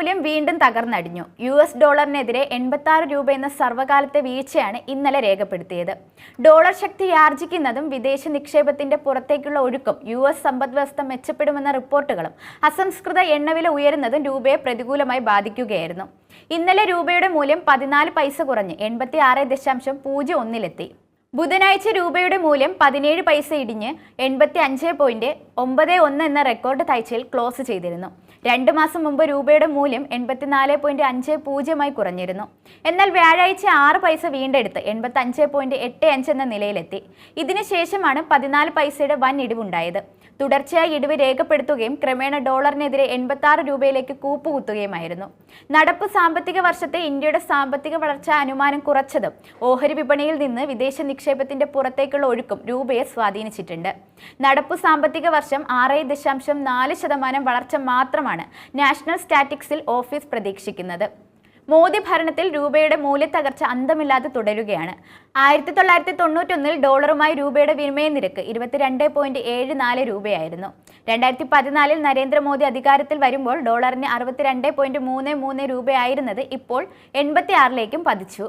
മൂല്യം വീണ്ടും തകർന്നടിഞ്ഞു. U S ഡോളറിനെതിരെ എൺപത്തി രൂപ എന്ന സർവകാലത്തെ വീഴ്ചയാണ് ഇന്നലെ രേഖപ്പെടുത്തിയത്. ഡോളർ ശക്തി ആർജിക്കുന്നതും വിദേശ നിക്ഷേപത്തിന്റെ പുറത്തേക്കുള്ള ഒഴുക്കും യു എസ് സമ്പദ് വ്യവസ്ഥ മെച്ചപ്പെടുമെന്ന റിപ്പോർട്ടുകളും അസംസ്കൃത എണ്ണവില ഉയരുന്നതും രൂപയെ പ്രതികൂലമായി ബാധിക്കുകയായിരുന്നു. ഇന്നലെ രൂപയുടെ മൂല്യം പതിനാല് പൈസ കുറഞ്ഞ് എൺപത്തി ആറ് ദശാംശം പൂജ്യം ഒന്നിലെത്തി. ബുധനാഴ്ച രൂപയുടെ മൂല്യം പതിനേഴ് പൈസ ഇടിഞ്ഞ് എൺപത്തി അഞ്ച് പോയിന്റ് ഒമ്പത് ഒന്ന് എന്ന റെക്കോർഡ് താഴ്ചയിൽ ക്ലോസ് ചെയ്തിരുന്നു. രണ്ട് മാസം മുമ്പ് രൂപയുടെ മൂല്യം എൺപത്തിനാല് പോയിന്റ് അഞ്ച് പൂജ്യമായി കുറഞ്ഞിരുന്നു. എന്നാൽ വ്യാഴാഴ്ച ആറ് പൈസ വീണ്ടെടുത്ത് എൺപത്തി അഞ്ച് പോയിന്റ് എട്ട് അഞ്ച് എന്ന നിലയിലെത്തി. ഇതിനുശേഷമാണ് പതിനാല് പൈസയുടെ വൻ ഇടിവുണ്ടായത്. തുടർച്ചയായി ഇടിവ് രേഖപ്പെടുത്തുകയും ക്രമേണ ഡോളറിനെതിരെ എൺപത്തി ആറ് രൂപയിലേക്ക് കൂപ്പുകുത്തുകയുമായിരുന്നു. നടപ്പ് സാമ്പത്തിക വർഷത്തെ ഇന്ത്യയുടെ സാമ്പത്തിക വളർച്ചാ അനുമാനം കുറച്ചതും ഓഹരി വിപണിയിൽ നിന്ന് വിദേശ നിക്ഷേപത്തിന്റെ പുറത്തേക്കുള്ള ഒഴുക്കും രൂപയെ സ്വാധീനിച്ചിട്ടുണ്ട്. നടപ്പ് സാമ്പത്തിക വർഷം ആറ് ദശാംശം നാല് ശതമാനം വളർച്ച മാത്രമാണ് നാഷണൽ സ്റ്റാറ്റിക്സിൽ ഓഫീസ് പ്രതീക്ഷിക്കുന്നത്. മോദി ഭരണത്തിൽ രൂപയുടെ മൂല്യത്തകർച്ച അന്തമില്ലാതെ തുടരുകയാണ്. ആയിരത്തി തൊള്ളായിരത്തി തൊണ്ണൂറ്റൊന്നിൽ ഡോളറുമായി രൂപയുടെ വിനിമയ നിരക്ക് ഇരുപത്തിരണ്ട് പോയിന്റ് ഏഴ് നാല് രൂപയായിരുന്നു. രണ്ടായിരത്തി പതിനാലിൽ നരേന്ദ്രമോദി അധികാരത്തിൽ വരുമ്പോൾ ഡോളറിന് അറുപത്തിരണ്ട് പോയിന്റ് മൂന്ന് മൂന്ന് രൂപയായിരുന്നത് ഇപ്പോൾ എൺപത്തി ആറിലേക്കും പതിച്ചു.